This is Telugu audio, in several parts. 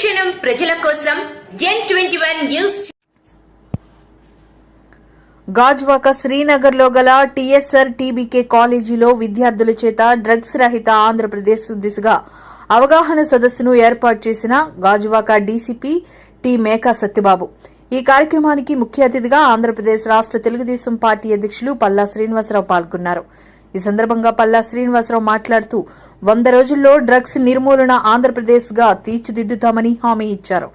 ప్రతిక్షణం ప్రజల కోసం N twenty one news Gajuwaka గల టీఎస్ఆర్ టీబీకే కాలేజీలో విద్యార్థుల చేత డ్రగ్స్ రహిత ఆంధ్రప్రదేశ్ దిశగా అవగాహన సదస్సును ఏర్పాటు చేసిన గాజువాక డీసీపీ టి మేకా సత్యబాబు. ఈ కార్యక్రమానికి ముఖ్య అతిథిగా ఆంధ్రప్రదేశ్ రాష్ట తెలుగుదేశం పార్టీ అధ్యక్షులు పల్లా శ్రీనివాసరావు పాల్గొన్నారు. ఈ సందర్భంగా పల్లా శ్రీనివాసరావు మాట్లాడుతూ వంద రోజుల్లో డ్రగ్స్ నిర్మూలన ఆంధ్రప్రదేశ్గా తీర్చిదిద్దుతామని హామీ ఇచ్చారు.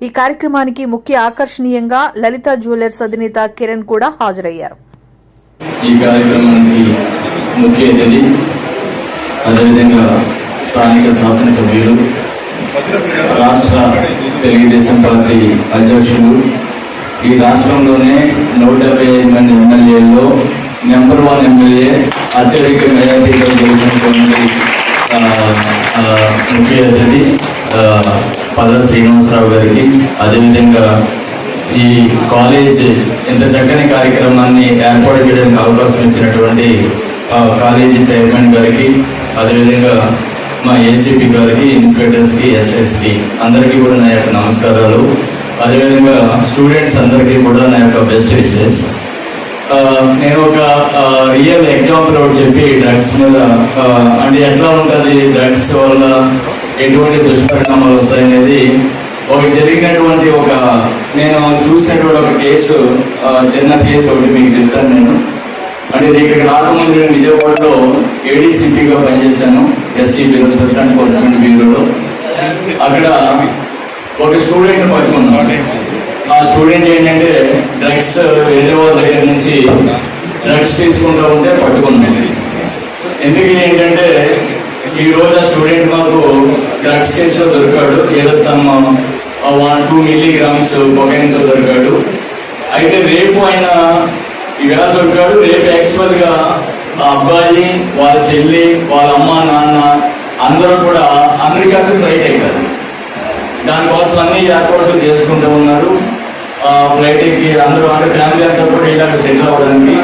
ఈ కార్యక్రమానికి ముఖ్య ఆకర్షణీయంగా లలిత జ్యువెలర్స్ అధినేత కిరణ్ కూడా హాజరయ్యారు. ఈ కార్యక్రమానికి ముఖ్య అతిథి అదేవిధంగా స్థానిక శాసనసభ్యులు రాష్ట్ర తెలుగుదేశం పార్టీ అధ్యక్షులు ఈ రాష్ట్రంలోనే నూట డెబ్బై ఐదు మంది ఎమ్మెల్యేల్లో నెంబర్ వన్ ఎమ్మెల్యే అత్యధిక మెజార్టీతో గెలిచినటువంటి ముఖ్య అతిథి పద శ్రీనివాసరావు గారికి అదేవిధంగా ఈ కాలేజ్ ఇంత చక్కని కార్యక్రమాన్ని ఏర్పాటు చేయడానికి అవకాశం ఇచ్చినటువంటి ఆ, కాలేజీ చైర్మన్ గారికి అదేవిధంగా మా ఏసీపీ గారికి ఇన్స్పెక్టర్స్కి ఎస్ఎస్కి అందరికీ కూడా నా యొక్క నమస్కారాలు. అదేవిధంగా స్టూడెంట్స్ అందరికీ కూడా నా యొక్క బెస్ట్ విషెస్. నేను ఒక రియల్ ఎగ్జాంపుల్ ఒకటి చెప్పి డ్రగ్స్ మీద అంటే ఎట్లా ఉంటుంది డ్రగ్స్ వల్ల ఎటువంటి దుష్పరిణామాలు వస్తాయనేది ఒక జరిగినటువంటి ఒక నేను చూసినటువంటి ఒక కేసు చిన్న కేసు ఒకటి మీకు చెప్తాను నేను. అంటే ఇక్కడికి రాకముందు నేను విజయవాడలో ఏడీసీపీగా పనిచేశాను ఎస్సీ బ్యూరో స్పెషల్ ఎన్ఫోర్స్మెంట్ బ్యూరోలో అక్కడ ఒక స్టూడెంట్ పట్టుకున్నాం ఆ స్టూడెంట్ ఏంటంటే డ్రగ్స్ వేరే వాళ్ళ దగ్గర నుంచి డ్రగ్స్ తీసుకుంటూ ఉంటే పట్టుకున్నాం ఎందుకు ఏంటంటే ఈ రోజు ఆ స్టూడెంట్ మాకు డ్రగ్స్ కేసులో దొరికాడు. ఏదో సమ్ వన్ టూ మిల్లీగ్రామ్స్ పొగైన్తో దొరికాడు. అయితే రేపు ఆయన ఇలా దొరికాడు. రేపు యాక్చువల్గా ఆ అబ్బాయి వాళ్ళ చెల్లి వాళ్ళ అమ్మ నాన్న అందరూ కూడా అమెరికాకు ఫ్లైట్ అయ్యారు దానికోసం అన్ని ఏర్పాట్లు చేసుకుంటూ ఉన్నారు. ఫ్లైట్ ఎక్కి అందరూ అంటే ఫ్యామిలీ అంతా కూడా ఇలాగ సెటిల్ అవ్వడానికి.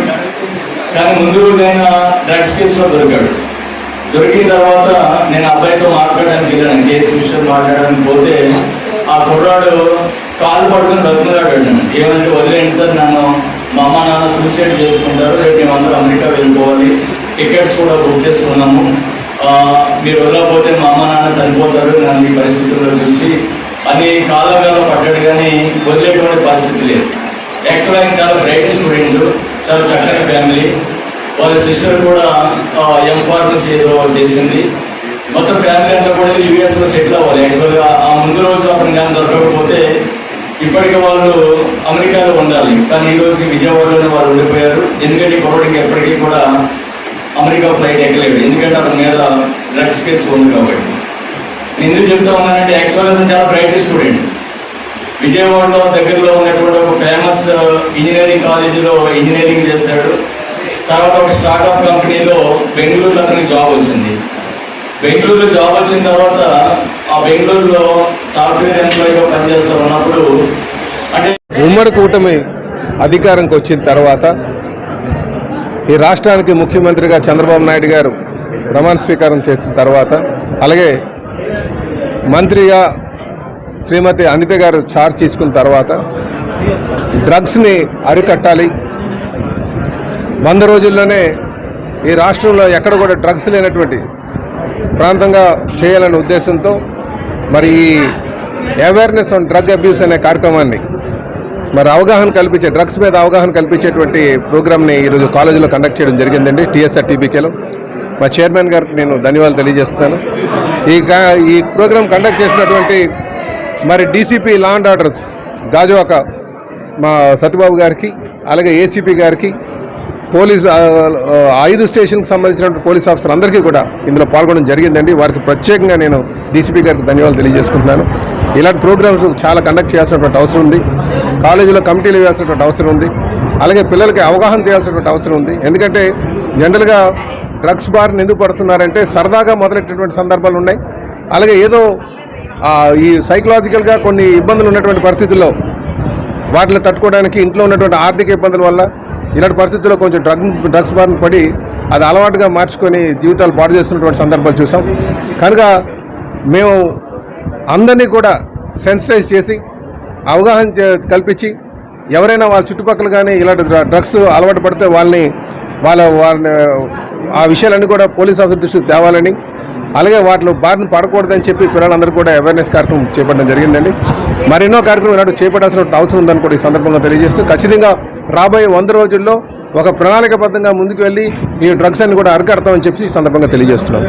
కానీ ముందు నేను డ్రగ్స్ కేసులో దొరికాడు. దొరికిన తర్వాత నేను అబ్బాయితో మాట్లాడడానికి వెళ్ళాను కేసు విషయం మాట్లాడడానికి పోతే ఆ కుర్రాడు కాలు పడుకుని బతుకున్నాడు ఏమంటే వదిలేండి సార్ నన్ను మా అమ్మ నాన్న సూసైడ్ చేసుకుంటారు రేపు మేమందరూ అమెరికా వెళ్ళిపోవాలి టికెట్స్ కూడా బుక్ చేసుకున్నాము. మీరు వెళ్ళకపోతే మా అమ్మ నాన్న చనిపోతారు నన్ను ఈ పరిస్థితుల్లో చూసి అని కాలవేళ పడ్డాడు కానీ వదిలేటువంటి పరిస్థితి లేదు. యాక్చువల్ ఆయన చాలా బ్రైట్ స్టూడెంట్ చాలా చక్కని ఫ్యామిలీ వాళ్ళ సిస్టర్ కూడా ఎం ఏదో చేసింది. మొత్తం ఫ్యామిలీ అంతా కూడా యూఎస్లో సెటిల్ అవ్వాలి. యాక్చువల్గా ఆ ముందు రోజు అప్పుడు నేను దొరకకపోతే ఇప్పటికీ వాళ్ళు అమెరికాలో ఉండాలి. కానీ ఈ రోజుకి విజయవాడలోనే వాళ్ళు ఉండిపోయారు. ఎందుకంటే ఈ ఎప్పటికీ కూడా అమెరికా ఫ్లైట్ ఎక్కలేదు. ఎందుకంటే అతని మీద డ్రగ్స్ కేసు ఉంది కాబట్టి. నేను ఎందుకు చెప్తా ఉన్నానంటే యాక్చువల్గా అతను చాలా బ్రైట్ స్టూడెంట్. విజయవాడలో దగ్గరలో ఉన్నటువంటి ఒక ఫేమస్ ఇంజనీరింగ్ కాలేజీలో ఇంజనీరింగ్ చేశాడు తర్వాత ఒక స్టార్ట్అప్ కంపెనీలో బెంగళూరులో అతనికి జాబ్ వచ్చింది. బెంగళూరులో జాబ్ వచ్చిన తర్వాత ఆ బెంగళూరులో సాఫ్ట్వేర్ ఎంప్లాయీగా పనిచేస్తూ ఉన్నప్పుడు అంటే ఉమ్మడి కూటమి అధికారంకి వచ్చిన తర్వాత ఈ రాష్ట్రానికి ముఖ్యమంత్రిగా చంద్రబాబు నాయుడు గారు ప్రమాణ స్వీకారం చేసిన తర్వాత అలాగే మంత్రిగా శ్రీమతి అనిత గారు చార్జ్ తీసుకున్న తర్వాత డ్రగ్స్ని అరికట్టాలి. వంద రోజుల్లోనే ఈ రాష్ట్రంలో ఎక్కడ కూడా డ్రగ్స్ లేనటువంటి ప్రాంతంగా చేయాలనే ఉద్దేశంతో మరి ఈ అవేర్నెస్ ఆన్ డ్రగ్ అబ్యూస్ అనే కార్యక్రమాన్ని మరి అవగాహన కల్పించే డ్రగ్స్ మీద అవగాహన కల్పించేటువంటి ప్రోగ్రామ్ని ఈరోజు కాలేజీలో కండక్ట్ చేయడం జరిగిందండి టీఎస్ఆర్ టీబీకేలో. మా చైర్మన్ గారికి నేను ధన్యవాదాలు తెలియజేస్తున్నాను. ఈ ఈ ప్రోగ్రామ్ కండక్ట్ చేసినటువంటి మరి DCP law and orders Gajuwaka మా సత్యబాబు గారికి అలాగే ఏసీపీ గారికి పోలీస్ ఐదు స్టేషన్కి సంబంధించిన పోలీస్ ఆఫీసర్ అందరికీ కూడా ఇందులో పాల్గొనడం జరిగిందండి. వారికి ప్రత్యేకంగా నేను డీసీపీ గారికి ధన్యవాదాలు తెలియజేసుకుంటున్నాను. ఇలాంటి ప్రోగ్రామ్స్ చాలా కండక్ట్ చేయాల్సినటువంటి అవసరం ఉంది. కాలేజీలో కమిటీలు వేయాల్సినటువంటి అవసరం ఉంది. అలాగే పిల్లలకి అవగాహన చేయాల్సినటువంటి అవసరం ఉంది. ఎందుకంటే జనరల్గా డ్రగ్స్ బారిని ఎందుకు పడుతున్నారంటే సరదాగా మొదలెట్టినటువంటి సందర్భాలు ఉన్నాయి. అలాగే ఏదో ఈ సైకలాజికల్గా కొన్ని ఇబ్బందులు ఉన్నటువంటి పరిస్థితుల్లో వాటిని తట్టుకోవడానికి ఇంట్లో ఉన్నటువంటి ఆర్థిక ఇబ్బందుల వల్ల ఇలాంటి పరిస్థితుల్లో కొంచెం డ్రగ్ డ్రగ్స్ బారిన పడి అది అలవాటుగా మార్చుకొని జీవితాలు పాడు చేసుకున్నటువంటి సందర్భాలు చూసాం. కనుక మేము అందరినీ కూడా సెన్సిటైజ్ చేసి అవగాహన కల్పించి ఎవరైనా వాళ్ళ చుట్టుపక్కల కానీ ఇలాంటి డ్ర- డ్రగ్స్ అలవాటు పడితే వాళ్ళని వాళ్ళ వారిని ఆ విషయాలన్నీ కూడా పోలీస్ ఆఫీసర్ దృష్టికి తేవాలని అలాగే వాటిలో బారిన పడకూడదని చెప్పి పిల్లలందరూ కూడా అవేర్నెస్ కార్యక్రమం చేపట్టడం జరిగిందండి. మరెన్నో కార్యక్రమం ఈనాడు చేపట్టాల్సిన అవసరం ఉందని కూడా ఈ సందర్భంగా తెలియజేస్తూ ఖచ్చితంగా రాబోయే వంద రోజుల్లో ఒక ప్రణాళికబద్ధంగా ముందుకు వెళ్ళి ఈ డ్రగ్స్ అన్ని కూడా అరికడతామని చెప్పి ఈ సందర్భంగా తెలియజేస్తున్నాం.